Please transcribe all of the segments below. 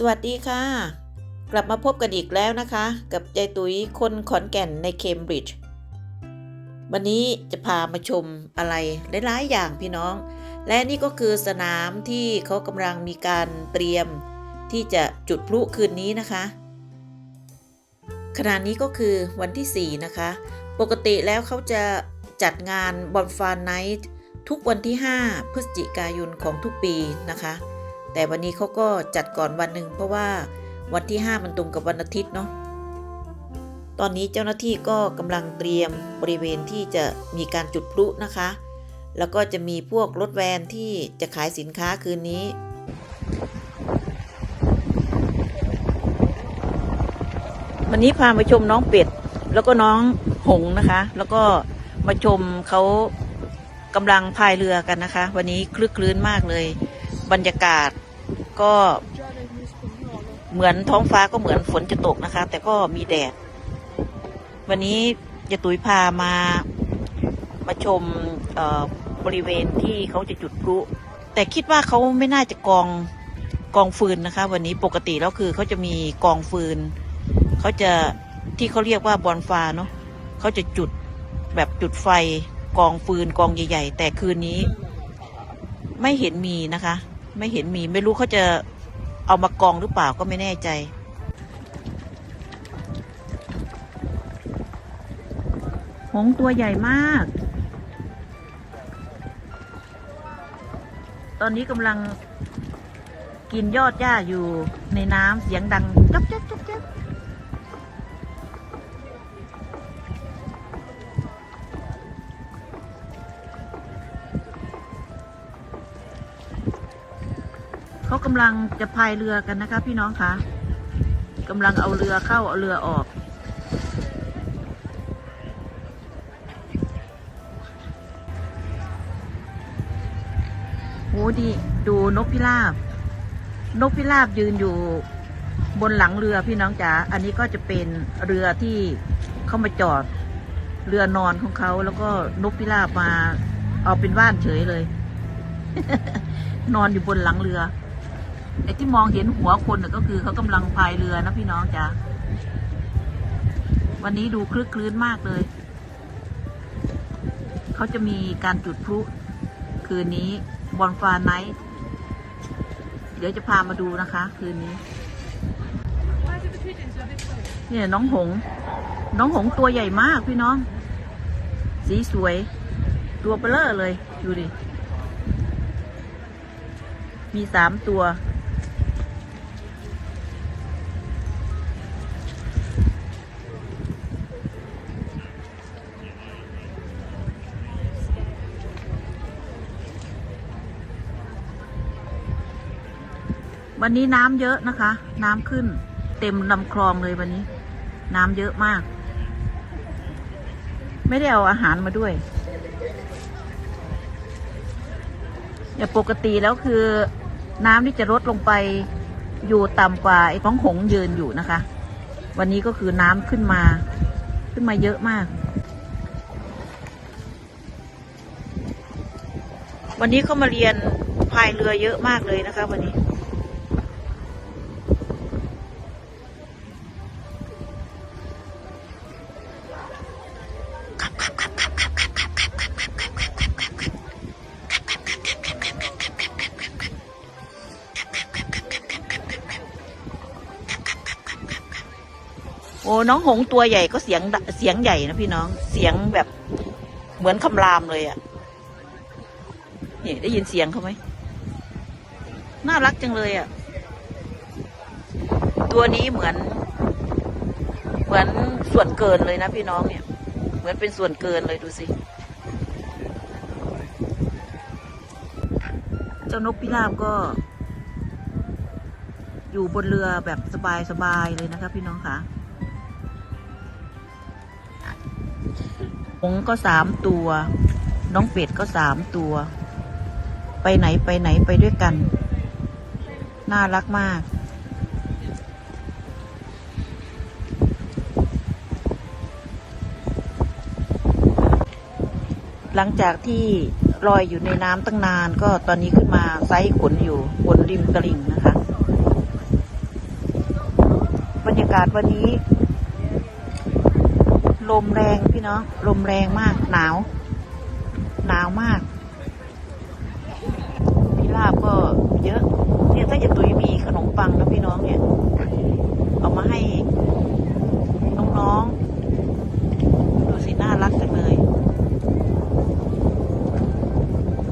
สวัสดีค่ะ กลับมาพบกันอีกแล้วนะคะ กับยายตุ๋ยคนขอนแก่นในเคมบริดจ์วันนี้จะพามาชมอะไรหลายๆอย่างพี่น้อง และนี่ก็คือสนามที่เขากำลังมีการเตรียม ที่จะจุดพลุคืนนี้นะคะขณะนี้ก็คือวันที่ 4 นะคะ ปกติแล้วเขาจะจัดงานบอลฟานไนท์ทุกวันที่ 5 พฤศจิกายนของทุกปีนะคะ แต่วันนี้เขาก็จัดก่อนวันหนึ่งเพราะว่าวันที่ 5 มันตรงกับวันอาทิตย์เนาะตอนนี้เจ้าหน้าที่ก็กำลังเตรียมบริเวณที่จะมีการจุดพลุนะคะ แล้วก็จะมีพวกรถแวนที่จะขายสินค้าคืนนี้วันนี้พามาชมน้องเป็ด แล้วก็น้องหงนะคะ แล้วก็มาชมเขากำลังพายเรือกันนะคะ วันนี้คลึกคลื้นมากเลย บรรยากาศ ก็เหมือนท้องฟ้าก็เหมือนฝนจะตกนะคะ แต่ก็มีแดด วันนี้จะตุยพามามาชมบริเวณที่เขาจะจุดพลุแต่คิดว่าเขาไม่น่าจะกองกองฟืนนะคะ วันนี้ปกติแล้วคือเขาจะมีกองฟืนเขาจะที่เขาเรียกว่าบอนฟาเนาะเขาจะจุดแบบจุดไฟกองฟืนกองใหญ่ ๆ แต่คืนนี้ ไม่เห็นมีนะคะ ไม่เห็นมีไม่รู้เขาจะเอามากองหรือเปล่าก็ไม่แน่ใจ หงส์ตัวใหญ่มาก ตอนนี้กำลังกินยอดหญ้าอยู่ในน้ำเสียงดังจ๊อบจ๊อบจ๊อบจ๊อบ เขากำลังจะพายเรือกันนะคะ พี่น้องคะกำลังเอาเรือเข้าเอาเรือออก โหดีดูนกพิราบ นกพิราบยืนอยู่บนหลังเรือพี่น้องจ๋า อันนี้ก็จะเป็นเรือที่เข้ามาจอด เรือนอนของเขาแล้วก็นกพิราบมา เอาเป็นว่านเฉยเลย นอนอยู่บนหลังเรือ ไอ้ที่มองเห็นหัวคนน่ก็คือเขากำลังพายเรือนะพี่น้องจ๋าวันนี้ดูคลึกคลื้นมากเลย เขาจะมีการจุดพลุคืนนี้บอลฟาไนท์เดี๋ยวจะพามาดูนะคะ คืนนี้ เนี่ยน้องหง น้องหงตัวใหญ่มากพี่น้อง สีสวย ตัวเบลอเลย ดูดิ มีสามตัว วันนี้น้ำเยอะนะคะ น้ำขึ้น เต็มลำคลองเลยวันนี้ น้ำเยอะมาก ไม่ได้เอาอาหารมาด้วยแต่าปกติแล้วคือ น้ำที่จะลดลงไปอยู่ต่ำกว่าไอ้ท้องหงยืนอยู่นะคะ วันนี้ก็คือน้ำขึ้นมา ขึ้นมาเยอะมาก วันนี้เขามาเรียนพายเรือเยอะมากเลยนะคะ วันนี้ โอ้น้องหงส์ตัวใหญ่ก็เสียงเสียงใหญ่นะพี่น้องเสียงแบบเหมือนคำรามเลยอะ่ะนี่ได้ยินเสียงเขาไหมน่ารักจังเลยอะ่ะ ตัวนี้เหมือน เหมือนส่วนเกินเลยนะพี่น้องเนี่ย เหมือนเป็นส่วนเกินเลยดูสิเจ้านกพิราบก็ อยู่บนเรือแบบสบายๆเลยนะคะพี่น้องคะ งก็สามตัว น้องเป็ดก็สามตัว ไปไหนไปไหนไปด้วยกัน น่ารักมาก หลังจากที่ลอยอยู่ในน้ำตั้งนานก็ตอนนี้ขึ้นมาไซส์ขนอยู่บนริมตลิ่งนะคะ บรรยากาศวันนี้ ลมแรงพี่น้องลมแรงมาก หนาว หนาวมากพี่ลาบก็เยอะ เนี่ยถ้าจะตุยมีขนมปังนะพี่น้องเนี่ย เอามาให้น้องๆ ดูสิน่ารักจังเลย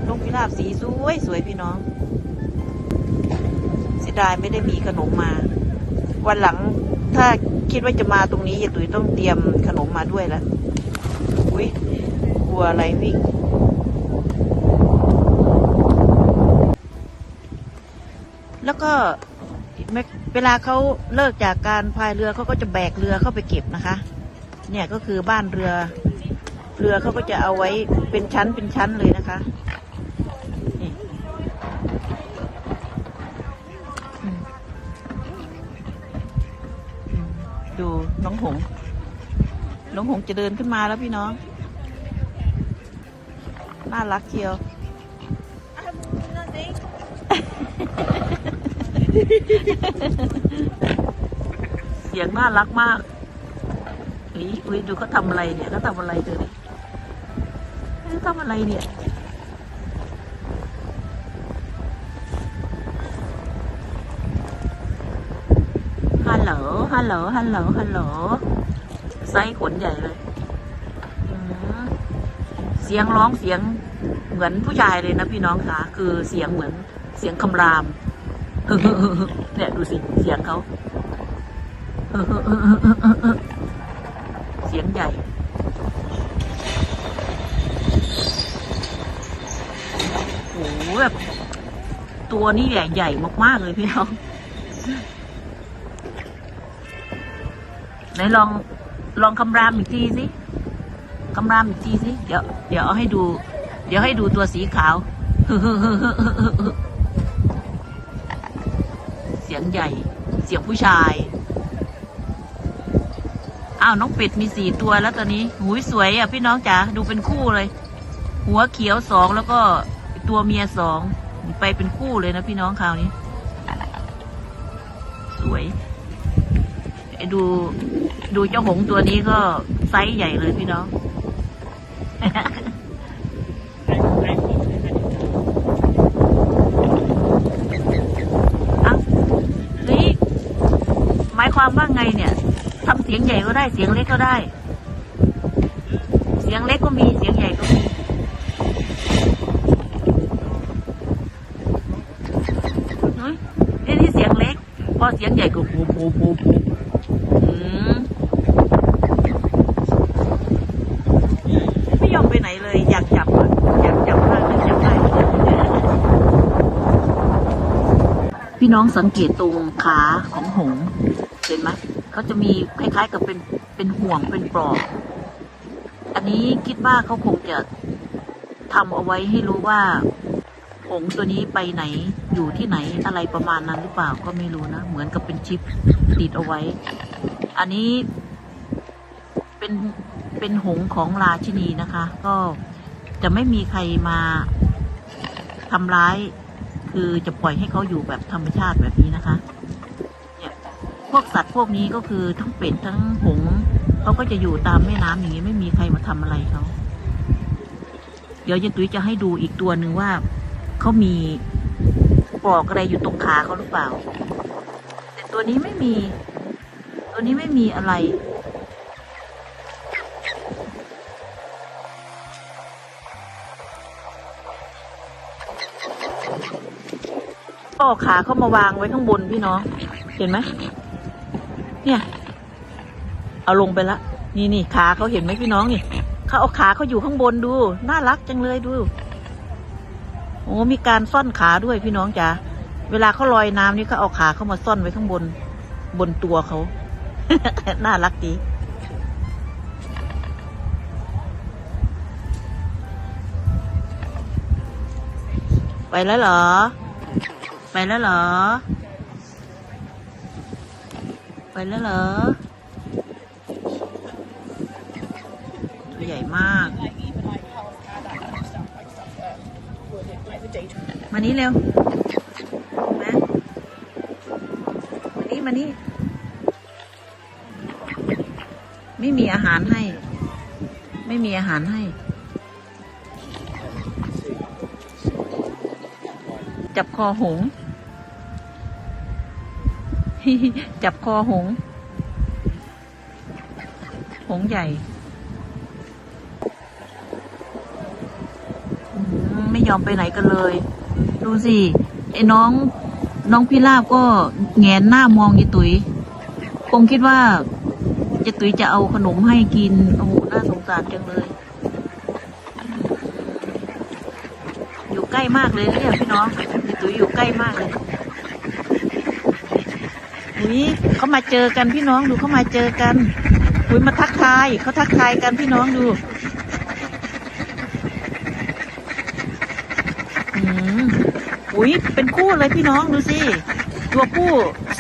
ลูกพิราบสีสวยสวยพี่น้องเสียดายไม่ได้มีขนมมา วันหลัง ถ้าคิดว่าจะมาตรงนี้ยายตุ๋ยต้องเตรียมขนมมาด้วยแล้วอุ้ยกลัวอะไรวิ่งแล้วก็เวลาเขาเลิกจากการพายเรือเขาก็จะแบกเรือเข้าไปเก็บนะคะ เนี่ยก็คือบ้านเรือ เรือเขาก็จะเอาไว้เป็นชั้นเป็นชั้นเลยนะคะ ดูน้องหงส์น้องหงส์จะเดินขึ้นมาแล้วพี่น้อง น่ารักเชียว เสียงน่ารักมากอุ้ยอุ้ยดูเขาทำอะไรเนี่ยเขาทำอะไรเธอเนี่ยเขาทำอะไรเนี่ย โหล ฮัลโหล ฮัลโหล ฮัลโหลไซส์ขนใหญ่เลยเสียงร้องเสียงเหมือนผู้ชายเลยนะพี่น้องคะคือเสียงเหมือนเสียงคำราม เนี่ยดูสิเสียงเขาเสียงใหญ่ โอ้โหแบบตัวนี้ใหญ่ใหญ่มากๆเลยพี่น้อง ไหนลองลองคำรามอีกทีสิคำรามอีกทีสิเดี๋ยวเดี๋ยวเอาให้ดู เดี๋ยวให้ดูตัวสีขาวเสียงใหญ่ เสียงผู้ชาย อ้าวน้องเป็ดมีสี่ตัวแล้วตอนนี้หูยสวยอะพี่น้องจ๋าดูเป็นคู่เลย หัวเขียวสองแล้วก็ตัวเมียสองไปเป็นคู่เลยนะพี่น้องคราวนี้ สวยไอ้ดู ดูเจ้าหงส์ตัวนี้ก็ไซส์ใหญ่เลยพี่น้องอะเฮ้ยหมายความว่าไงเนี่ยทำเสียงใหญ่ก็ได้เสียงเล็กก็ได้ เสียงเล็กก็มีเสียงใหญ่ก็มีเฮ้ยนี่ที่เสียงเล็ก พอเสียงใหญ่ก็ปูปูปูปูอืมไม่ยอมไปไหนเลย อยากจับอะอยากจับมากเลยจับได้ พี่ น้องสังเกตตรงขาของหงเห็นไหมเขาจะมีคล้ายๆ กับเป็นเป็นห่วงเป็นปลอกอันนี้คิดว่าเขาคงจะทำเอาไว้ให้รู้ว่าหงตัวนี้ไปไหนอยู่ที่ไหนอะไรประมาณนั้นหรือเปล่าก็ไม่รู้นะ เหมือนกับเป็นชิปติดเอาไว้ อันนี้เป็นเป็นหงของราชินีนะคะ ก็จะไม่มีใครมาทำร้าย คือจะปล่อยให้เขาอยู่แบบธรรมชาติแบบนี้นะคะเนี่ยพวกสัตว์พวกนี้ก็คือทั้งเป็ดทั้งหงส์เขาก็จะอยู่ตามแม่น้ำอย่างนี้ไม่มีใครมาทำอะไรเขาเดี๋ยวยายตุ้ยจะให้ดูอีกตัวหนึ่งว่าเขามีปลอกอะไรอยู่ตรงขาเขาหรือเปล่า แต่ตัวนี้ไม่มี ตัวนี้ไม่มีอะไร ก็เอาขาเข้ามาวางไว้ข้างบนพี่น้อง เห็นไหมเนี่ย เอาลงไปละ นี่นี่ขาเขาเห็นไหมพี่น้องนี่เขาเอาขาเขาอยู่ข้างบนดู น่ารักจังเลยดู โอ้มีการซ่อนขาด้วยพี่น้องจ๋าเวลาเขาลอยน้ำนี่เขาเอาขาเข้ามาซ่อนไว้ข้างบน บนตัวเขา น่ารักดีไปแล้วเหรอ ไปแล้วเหรอ ไปแล้วเหรอ ตัวใหญ่มาก มานี้เร็วมามานี้มานี้ไม่มีอาหารให้ ไม่มีอาหารให้ จับคอหง จับคอหงส์หงส์ใหญ่ ไม่ยอมไปไหนกันเลย ดูสิไอ้น้อง น้องพิราบก็แงนหน้ามองยายตุ๋ยคงคิดว่ายายตุ๋ยจะเอาขนมให้กิน โอ้โห น่าสงสารจังเลย อยู่ใกล้มากเลยเนี่ยพี่น้องยายตุ๋ยอยู่ใกล้มากเลย อุ้ยเขามาเจอกันพี่น้องดูเขามาเจอกันอุ้ยมาทักทายเขาทักทายกันพี่น้องดูอืมอุ้ยเป็นคู่เลยพี่น้องดูสิตัวผู้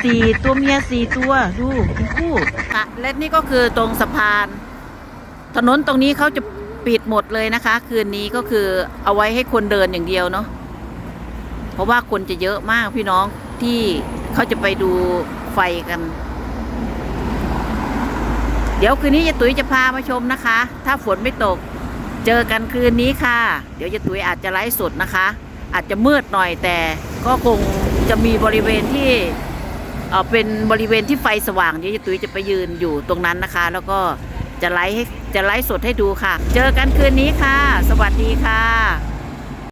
สี่ตัวเมียสี่ตัวดูเป็นคู่ค่ะและนี่ก็คือตรงสะพาน ถนนตรงนี้เขาจะปิดหมดเลยนะคะ คืนนี้ก็คือเอาไว้ให้คนเดินอย่างเดียวเนาะเพราะว่าคนจะเยอะมากพี่น้องที่เขาจะไปดู ไฟกัน เดี๋ยวคืนนี้ยายตุ๋ยจะพามาชมนะคะ ถ้าฝนไม่ตก เจอกันคืนนี้ค่ะ เดี๋ยวยายตุ๋ยอาจจะไลฟ์สดนะคะ อาจจะมืดหน่อยแต่ก็คงจะมีบริเวณที่เออเป็นบริเวณที่ไฟสว่างเดี๋ยวยายตุ๋ยจะไปยืนอยู่ตรงนั้นนะคะ แล้วก็จะไลฟ์ให้จะไลฟ์สดให้ดูค่ะ เจอกันคืนนี้ค่ะ สวัสดีค่ะ